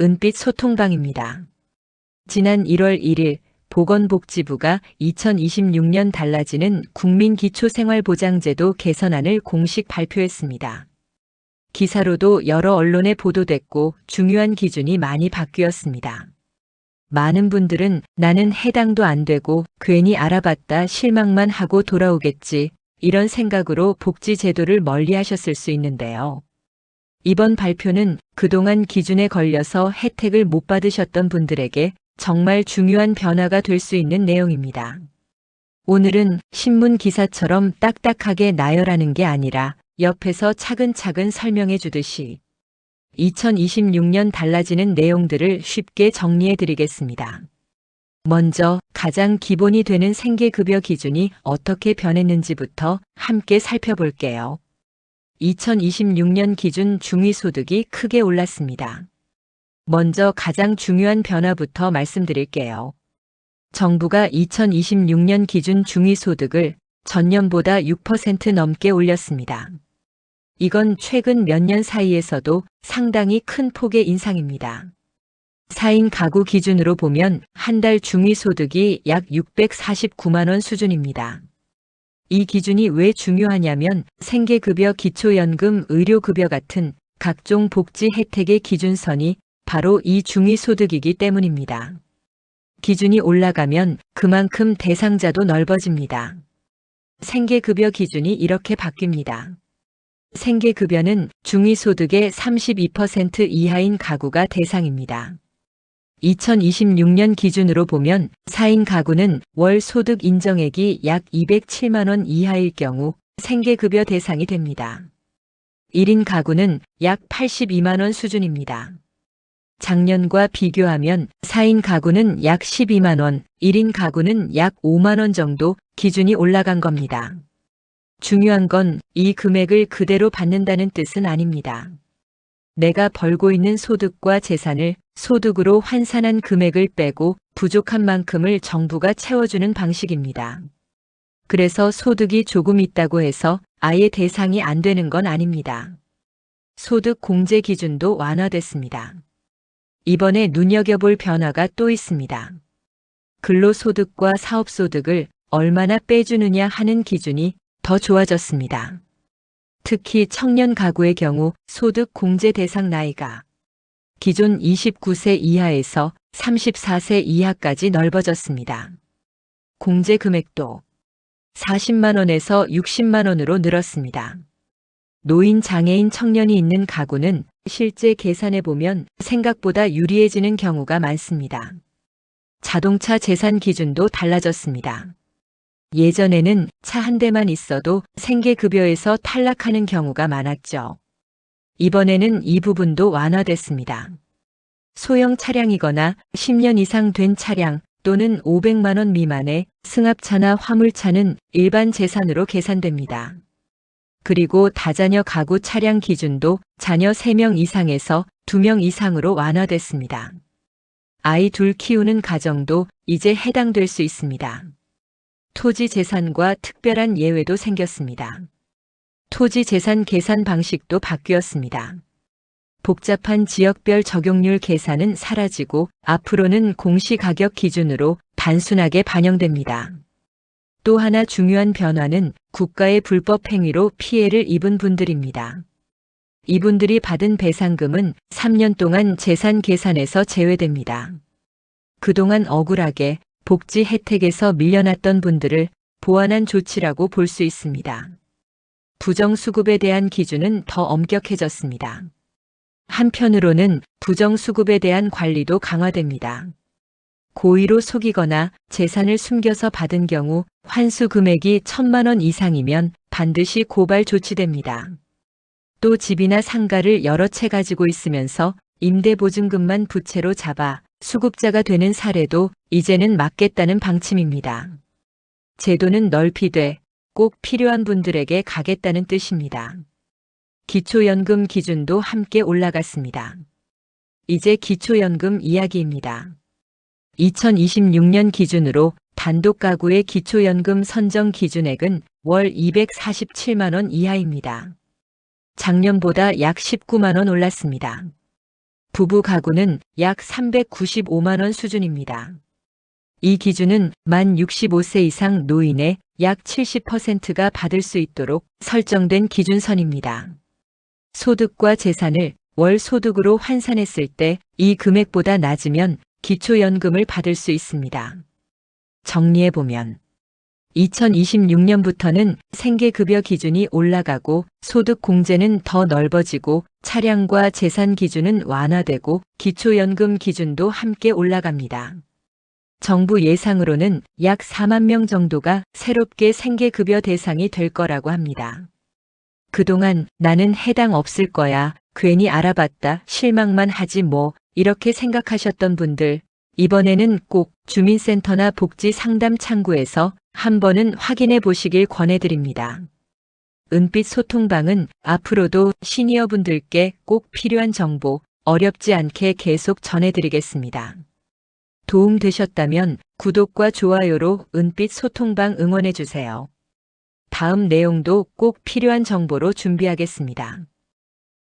은빛 소통방입니다. 지난 1월 1일 보건복지부가 2026년 달라지는 국민기초생활보장제도 개선안을 공식 발표했습니다. 기사로도 여러 언론에 보도됐고 중요한 기준이 많이 바뀌었습니다. 많은 분들은 나는 해당도 안 되고 괜히 알아봤다 실망만 하고 돌아오겠지 이런 생각으로 복지제도를 멀리 하셨을 수 있는데요. 이번 발표는 그동안 기준에 걸려서 혜택을 못 받으셨던 분들에게 정말 중요한 변화가 될 수 있는 내용입니다. 오늘은 신문 기사처럼 딱딱하게 나열하는 게 아니라 옆에서 차근차근 설명해 주듯이 2026년 달라지는 내용들을 쉽게 정리해 드리겠습니다. 먼저 가장 기본이 되는 생계급여 기준이 어떻게 변했는지부터 함께 살펴볼게요. 2026년 기준 중위 소득이 크게 올랐습니다. 먼저 가장 중요한 변화부터 말씀드릴게요. 정부가 2026년 기준 중위 소득을 전년보다 6% 넘게 올렸습니다. 이건 최근 몇 년 사이에서도 상당히 큰 폭의 인상입니다. 4인 가구 기준으로 보면 한 달 중위 소득이 약 649만원 수준입니다. 이 기준이 왜 중요하냐면 생계급여, 기초연금, 의료급여 같은 각종 복지 혜택의 기준선이 바로 이 중위소득이기 때문입니다. 기준이 올라가면 그만큼 대상자도 넓어집니다. 생계급여 기준이 이렇게 바뀝니다. 생계급여는 중위소득의 32% 이하인 가구가 대상입니다. 2026년 기준으로 보면 4인 가구는 월 소득 인정액이 약 207만원 이하일 경우 생계급여 대상이 됩니다. 1인 가구는 약 82만원 수준입니다. 작년과 비교하면 4인 가구는 약 12만원, 1인 가구는 약 5만원 정도 기준이 올라간 겁니다. 중요한 건 이 금액을 그대로 받는다는 뜻은 아닙니다. 내가 벌고 있는 소득과 재산을 소득으로 환산한 금액을 빼고 부족한 만큼을 정부가 채워주는 방식입니다. 그래서 소득이 조금 있다고 해서 아예 대상이 안 되는 건 아닙니다. 소득 공제 기준도 완화됐습니다. 이번에 눈여겨볼 변화가 또 있습니다. 근로소득과 사업소득을 얼마나 빼주느냐 하는 기준이 더 좋아졌습니다. 특히 청년 가구의 경우 소득 공제 대상 나이가 기존 29세 이하에서 34세 이하까지 넓어졌습니다. 공제 금액도 40만원에서 60만원으로 늘었습니다. 노인 장애인 청년이 있는 가구는 실제 계산해 보면 생각보다 유리해지는 경우가 많습니다. 자동차 재산 기준도 달라졌습니다. 예전에는 차 한 대만 있어도 생계급여에서 탈락하는 경우가 많았죠. 이번에는 이 부분도 완화됐습니다. 소형 차량이거나 10년 이상 된 차량 또는 500만원 미만의 승합차나 화물차는 일반 재산으로 계산됩니다. 그리고 다자녀 가구 차량 기준도 자녀 3명 이상에서 2명 이상으로 완화됐습니다. 아이 둘 키우는 가정도 이제 해당될 수 있습니다. 토지 재산과 특별한 예외도 생겼습니다. 토지 재산 계산 방식도 바뀌었습니다. 복잡한 지역별 적용률 계산은 사라지고 앞으로는 공시가격 기준으로 단순하게 반영됩니다. 또 하나 중요한 변화는 국가의 불법 행위로 피해를 입은 분들입니다. 이분들이 받은 배상금은 3년 동안 재산 계산에서 제외됩니다. 그동안 억울하게 복지 혜택에서 밀려났던 분들을 보완한 조치라고 볼 수 있습니다. 부정수급에 대한 기준은 더 엄격해졌습니다. 한편으로는 부정수급에 대한 관리도 강화됩니다. 고의로 속이거나 재산을 숨겨서 받은 경우 환수 금액이 천만 원 이상이면 반드시 고발 조치됩니다. 또 집이나 상가를 여러 채 가지고 있으면서 임대보증금만 부채로 잡아 수급자가 되는 사례도 이제는 막겠다는 방침입니다. 제도는 넓히되 꼭 필요한 분들에게 가겠다는 뜻입니다. 기초연금 기준도 함께 올라갔습니다. 이제 기초연금 이야기입니다. 2026년 기준으로 단독 가구의 기초연금 선정 기준액은 월 247만원 이하입니다. 작년보다 약 19만원 올랐습니다. 부부 가구는 약 395만 원 수준입니다. 이 기준은 만 65세 이상 노인의 약 70%가 받을 수 있도록 설정된 기준선입니다. 소득과 재산을 월 소득으로 환산했을 때 이 금액보다 낮으면 기초연금을 받을 수 있습니다. 정리해보면 2026년부터는 생계급여 기준이 올라가고 소득 공제는 더 넓어지고 차량과 재산 기준은 완화되고 기초연금 기준도 함께 올라갑니다. 정부 예상으로는 약 4만 명 정도가 새롭게 생계급여 대상이 될 거라고 합니다. 그동안 나는 해당 없을 거야, 괜히 알아봤다, 실망만 하지 뭐, 이렇게 생각하셨던 분들, 이번에는 꼭 주민센터나 복지 상담 창구에서 한 번은 확인해 보시길 권해드립니다. 은빛 소통방은 앞으로도 시니어분들께 꼭 필요한 정보 어렵지 않게 계속 전해드리겠습니다. 도움 되셨다면 구독과 좋아요로 은빛 소통방 응원해 주세요. 다음 내용도 꼭 필요한 정보로 준비하겠습니다.